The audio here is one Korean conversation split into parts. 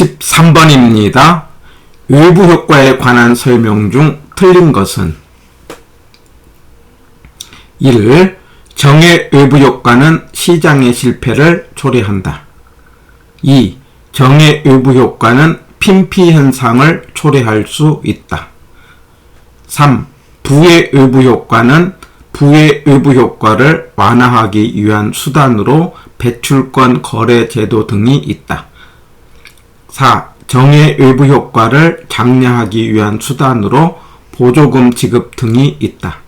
13번입니다. 외부 효과에 관한 설명 중 틀린 것은 1. 정의 외부 효과는 시장의 실패를 초래한다. 2. 정의 외부 효과는 핀피 현상을 초래할 수 있다. 3. 부의 외부 효과는 부의 외부 효과를 완화하기 위한 수단으로 배출권 거래 제도 등이 있다. 4. 정의 외부 효과를 장려하기 위한 수단으로 보조금 지급 등이 있다.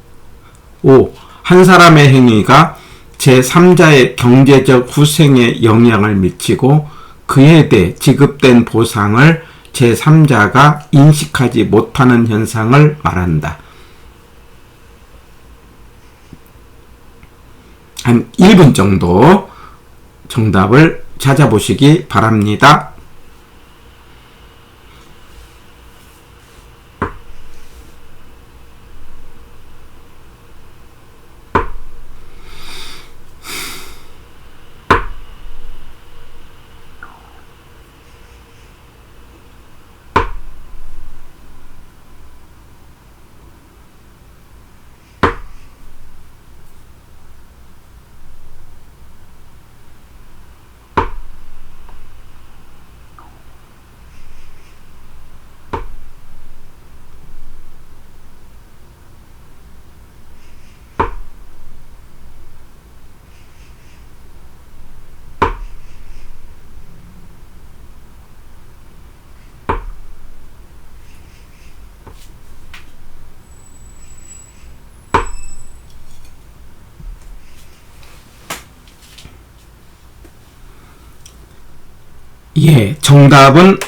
5. 한 사람의 행위가 제3자의 경제적 후생에 영향을 미치고 그에 대해 지급된 보상을 제3자가 인식하지 못하는 현상을 말한다. 한 1분 정도 정답을 찾아보시기 바랍니다. 예, 정답은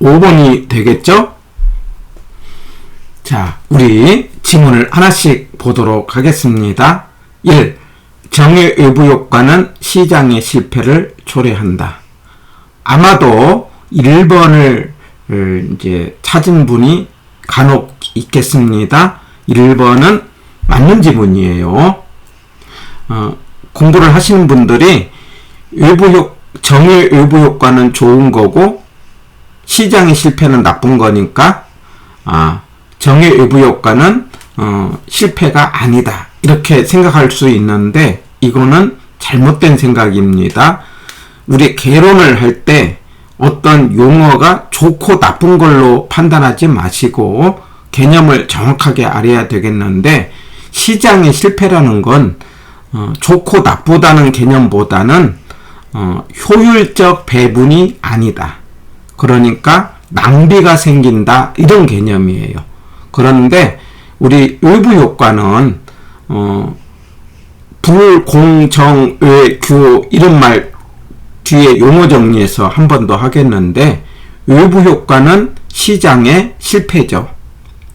5번이 되겠죠? 자, 우리 지문을 하나씩 보도록 하겠습니다. 1. 정의 외부 효과는 시장의 실패를 초래한다. 아마도 1번을 이제 찾은 분이 간혹 있겠습니다. 1번은 맞는 지문이에요. 어, 공부를 하시는 분들이 외부 효, 정의 외부 효과는 좋은 거고 시장의 실패는 나쁜 거니까 아, 정의 외부 효과는 어, 실패가 아니다. 이렇게 생각할 수 있는데 이거는 잘못된 생각입니다. 우리 개론을 할 때 어떤 용어가 좋고 나쁜 걸로 판단하지 마시고 개념을 정확하게 알아야 되겠는데 시장의 실패라는 건 어, 좋고 나쁘다는 개념보다는 어, 효율적 배분이 아니다. 그러니까 낭비가 생긴다 이런 개념이에요. 그런데 우리 외부 효과는 어, 불공정외규 이런 말 뒤에 용어 정리해서 한 번 더 하겠는데 외부 효과는 시장의 실패죠.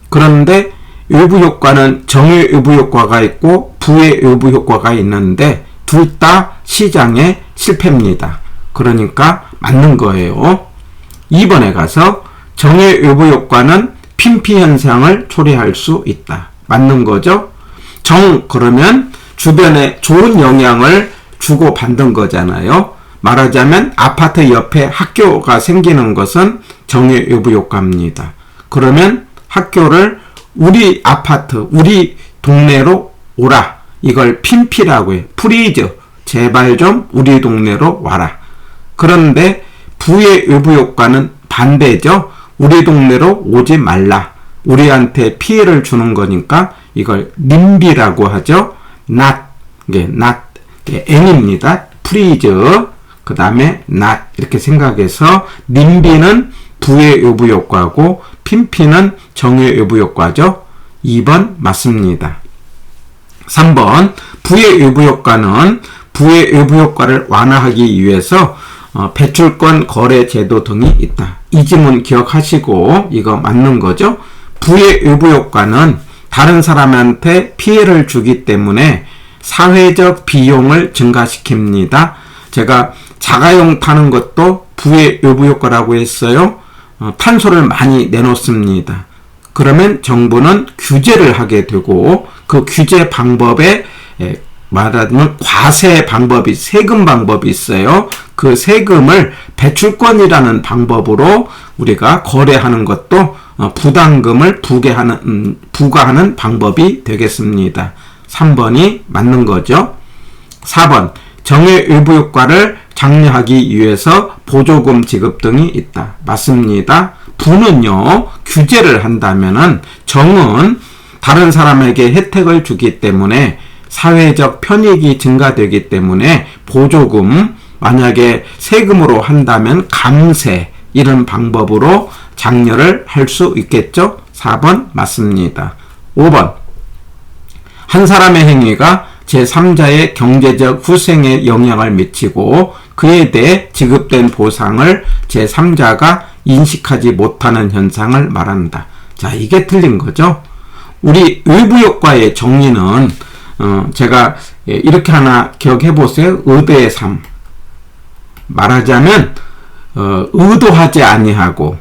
그런데 외부 효과는 정의 외부 효과가 있고 부의 외부 효과가 있는데 둘 다 시장의 실패입니다. 그러니까 맞는 거예요. 2번에 가서 정의 외부 효과는 핀피 현상을 초래할 수 있다. 맞는 거죠? 정 그러면 주변에 좋은 영향을 주고 받는 거잖아요. 말하자면 아파트 옆에 학교가 생기는 것은 정의 외부 효과입니다. 그러면 학교를 우리 아파트, 우리 동네로 오라. 이걸 핀피라고 해. 프리즈. 제발 좀 우리 동네로 와라. 그런데 부의 외부 효과는 반대죠. 우리 동네로 오지 말라. 우리한테 피해를 주는 거니까 이걸 님비라고 하죠. not, 예, not, 예, n입니다. 프리즈, 그 다음에 not 이렇게 생각해서 님비는 부의 외부 효과고 핀피는 정의 외부 효과죠. 2번 맞습니다. 3번 부의 외부 효과는 부의 외부 효과를 완화하기 위해서 어, 배출권 거래 제도 등이 있다. 이 지문 기억하시고 이거 맞는 거죠? 부의 외부 효과는 다른 사람한테 피해를 주기 때문에 사회적 비용을 증가시킵니다. 제가 자가용 타는 것도 부의 외부 효과라고 했어요. 어, 탄소를 많이 내놓습니다. 그러면 정부는 규제를 하게 되고 그 규제 방법에 말하자면 과세 방법이 세금 방법이 있어요. 그 세금을 배출권이라는 방법으로 우리가 거래하는 것도 어, 부담금을 부계하는 음, 부과하는 방법이 되겠습니다. 3번이 맞는 거죠. 4번 정의 외부 효과를 장려하기 위해서 보조금 지급 등이 있다. 맞습니다. 부는요 규제를 한다면은 정은 다른 사람에게 혜택을 주기 때문에 사회적 편익이 증가되기 때문에 보조금 만약에 세금으로 한다면 감세 이런 방법으로 장려를 할 수 있겠죠? 4번 맞습니다. 5번 한 사람의 행위가 제3자의 경제적 후생에 영향을 미치고 그에 대해 지급된 보상을 제3자가 인식하지 못하는 현상을 말한다. 자, 이게 틀린 거죠. 우리 외부 효과의 정의는 어, 제가 예, 이렇게 하나 기억해 보세요. 의도의 삶. 말하자면 어, 의도하지 아니하고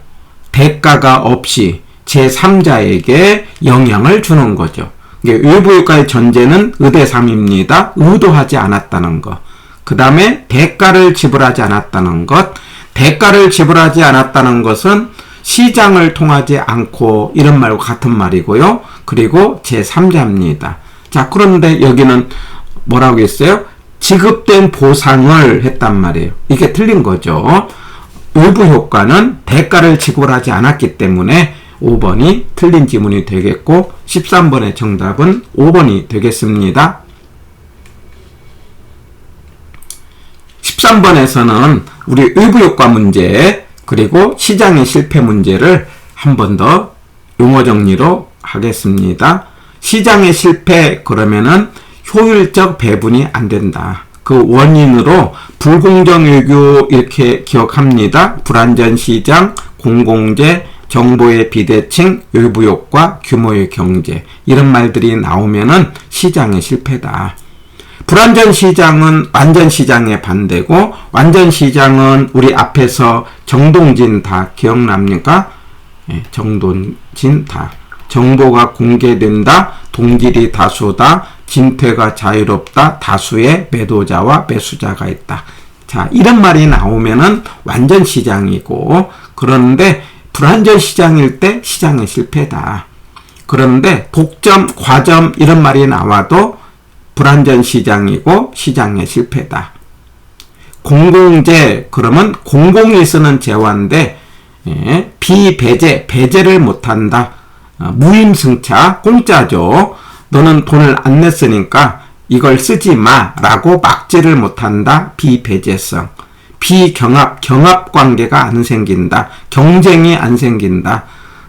대가가 없이 제3자에게 영향을 주는 거죠. 외부 효과의 전제는 의대삼입니다. 의도하지 않았다는 것. 그 다음에 대가를 지불하지 않았다는 것. 대가를 지불하지 않았다는 것은 시장을 통하지 않고 이런 말과 같은 말이고요. 그리고 제3자입니다. 자, 그런데 여기는 뭐라고 했어요? 지급된 보상을 했단 말이에요. 이게 틀린 거죠. 외부 효과는 대가를 지불하지 않았기 때문에 5번이 틀린 지문이 되겠고 13번의 정답은 5번이 되겠습니다. 13번에서는 우리 외부 효과 문제 그리고 시장의 실패 문제를 한 번 더 용어 정리로 하겠습니다. 시장의 실패 그러면은 효율적 배분이 안 된다. 그 원인으로 불공정 외교 이렇게 기억합니다. 불안전 시장, 공공재, 정보의 비대칭, 외부 효과, 규모의 경제 이런 말들이 나오면은 시장의 실패다. 불완전 시장은 완전 시장의 반대고 완전 시장은 우리 앞에서 정동진 다 기억납니까? 예, 정동진 다. 정보가 공개된다. 동질이 다수다. 진퇴가 자유롭다. 다수의 매도자와 매수자가 있다. 자, 이런 말이 나오면은 완전 시장이고 그런데 불완전 시장일 때 시장의 실패다. 그런데 독점, 과점 이런 말이 나와도 불완전 시장이고 시장의 실패다. 공공재 그러면 공공이 쓰는 재화인데 예, 비배제 배제를 못한다. 어, 무임승차 공짜죠. 너는 돈을 안 냈으니까 이걸 쓰지 마라고 막지를 못한다. 비배제성. 비경합, 경합 관계가 안 생긴다. 경쟁이 안 생긴다.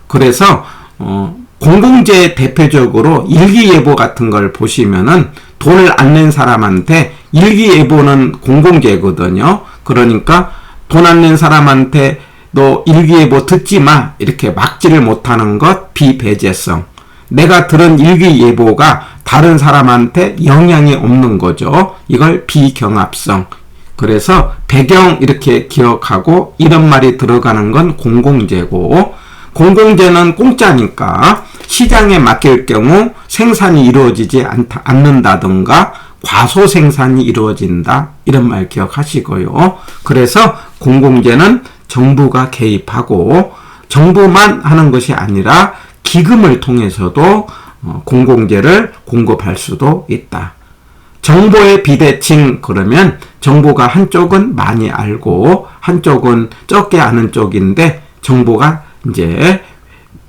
그래서 어, 공공재 대표적으로 일기예보 같은 걸 보시면은 돈을 안 낸 사람한테 일기예보는 공공재거든요. 그러니까 돈 안 낸 사람한테 너 일기예보 듣지 마 이렇게 막지를 못하는 것 비배제성. 내가 들은 일기예보가 다른 사람한테 영향이 없는 거죠. 이걸 비경합성. 그래서 배경 이렇게 기억하고 이런 말이 들어가는 건 공공재고 공공재는 공짜니까 시장에 맡길 경우 생산이 이루어지지 않다, 않는다든가 과소 생산이 이루어진다 이런 말 기억하시고요. 그래서 공공재는 정부가 개입하고 정부만 하는 것이 아니라 기금을 통해서도 어, 공공재를 공급할 수도 있다. 정보의 비대칭 그러면 정보가 한쪽은 많이 알고 한쪽은 적게 아는 쪽인데 정보가 이제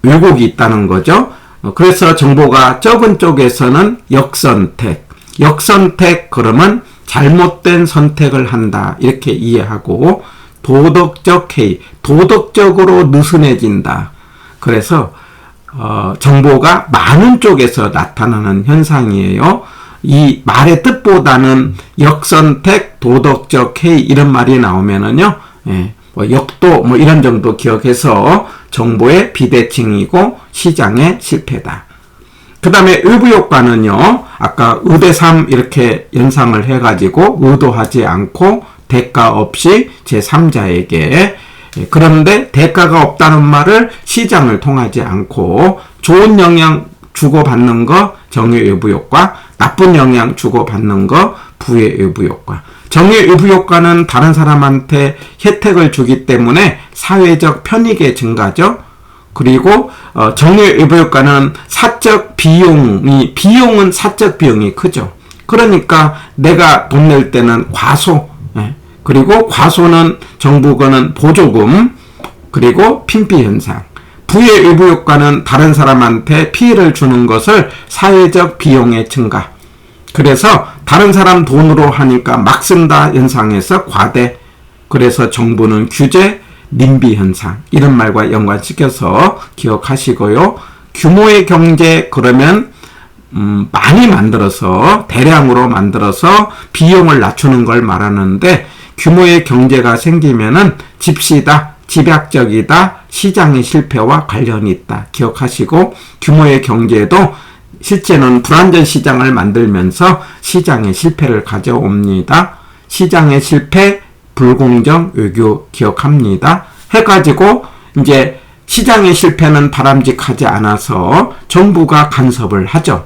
왜곡이 있다는 거죠. 어, 그래서 정보가 적은 쪽에서는 역선택, 역선택 그러면 잘못된 선택을 한다 이렇게 이해하고 도덕적 해이, 도덕적으로 느슨해진다. 그래서 어, 정보가 많은 쪽에서 나타나는 현상이에요. 이 말의 뜻보다는 역선택, 도덕적 해이 이런 말이 나오면은요, 예, 뭐 역도 뭐 이런 정도 기억해서 정보의 비대칭이고 시장의 실패다. 그 다음에 의부 효과는요, 아까 의대3 이렇게 연상을 해가지고 의도하지 않고 대가 없이 제3자에게 예, 그런데 대가가 없다는 말을 시장을 통하지 않고 좋은 영향 주고받는 거 정의 외부 효과, 나쁜 영향 주고받는 거 부의 외부 효과. 정의 외부 효과는 다른 사람한테 혜택을 주기 때문에 사회적 편익의 증가죠. 그리고 어, 정의 외부 효과는 사적 비용이 비용은 사적 비용이 크죠. 그러니까 내가 돈 낼 때는 과소, 예. 그리고 과소는 정부거는 보조금, 그리고 핀피 현상. 부의 외부 효과는 다른 사람한테 피해를 주는 것을 사회적 비용의 증가. 그래서 다른 사람 돈으로 하니까 막 쓴다 현상에서 과대. 그래서 정부는 규제, 님비 현상 이런 말과 연관시켜서 기억하시고요. 규모의 경제 그러면 음, 많이 만들어서 대량으로 만들어서 비용을 낮추는 걸 말하는데 규모의 경제가 생기면은 집시다, 집약적이다, 시장의 실패와 관련이 있다. 기억하시고 규모의 경제도 실제는 불완전 시장을 만들면서 시장의 실패를 가져옵니다. 시장의 실패, 불공정, 외교 기억합니다. 해가지고 이제 시장의 실패는 바람직하지 않아서 정부가 간섭을 하죠.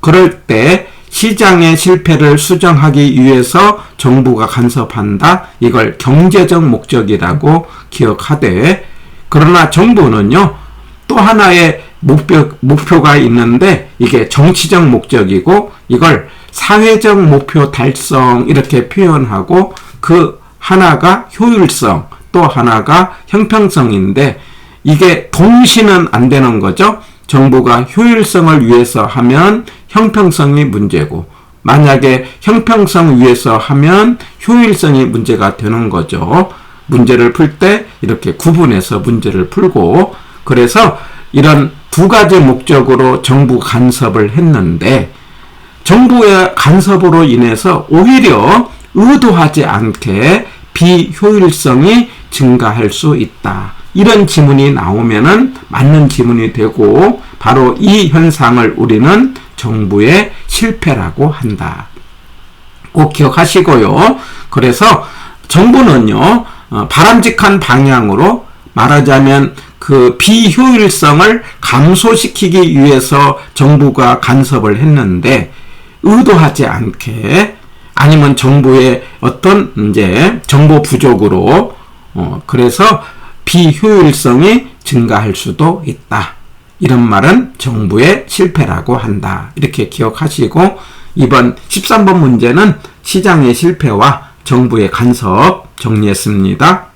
그럴 때 시장의 실패를 수정하기 위해서 정부가 간섭한다. 이걸 경제적 목적이라고 기억하되 그러나 정부는요. 또 하나의 목표, 목표가 있는데 이게 정치적 목적이고 이걸 사회적 목표 달성 이렇게 표현하고 그 하나가 효율성 또 하나가 형평성인데 이게 동시는 안 되는 거죠. 정부가 효율성을 위해서 하면 형평성이 문제고 만약에 형평성 위해서 하면 효율성이 문제가 되는 거죠. 문제를 풀 때 이렇게 구분해서 문제를 풀고 그래서 이런 두 가지 목적으로 정부 간섭을 했는데 정부의 간섭으로 인해서 오히려 의도하지 않게 비효율성이 증가할 수 있다. 이런 지문이 나오면은 맞는 지문이 되고 바로 이 현상을 우리는 정부의 실패라고 한다. 꼭 기억하시고요. 그래서 정부는요, 어, 바람직한 방향으로 말하자면 그 비효율성을 감소시키기 위해서 정부가 간섭을 했는데 의도하지 않게 아니면 정부의 어떤 이제 정보 부족으로 어 그래서 비효율성이 증가할 수도 있다. 이런 말은 정부의 실패라고 한다. 이렇게 기억하시고 이번 13번 문제는 시장의 실패와 정부의 간섭 정리했습니다.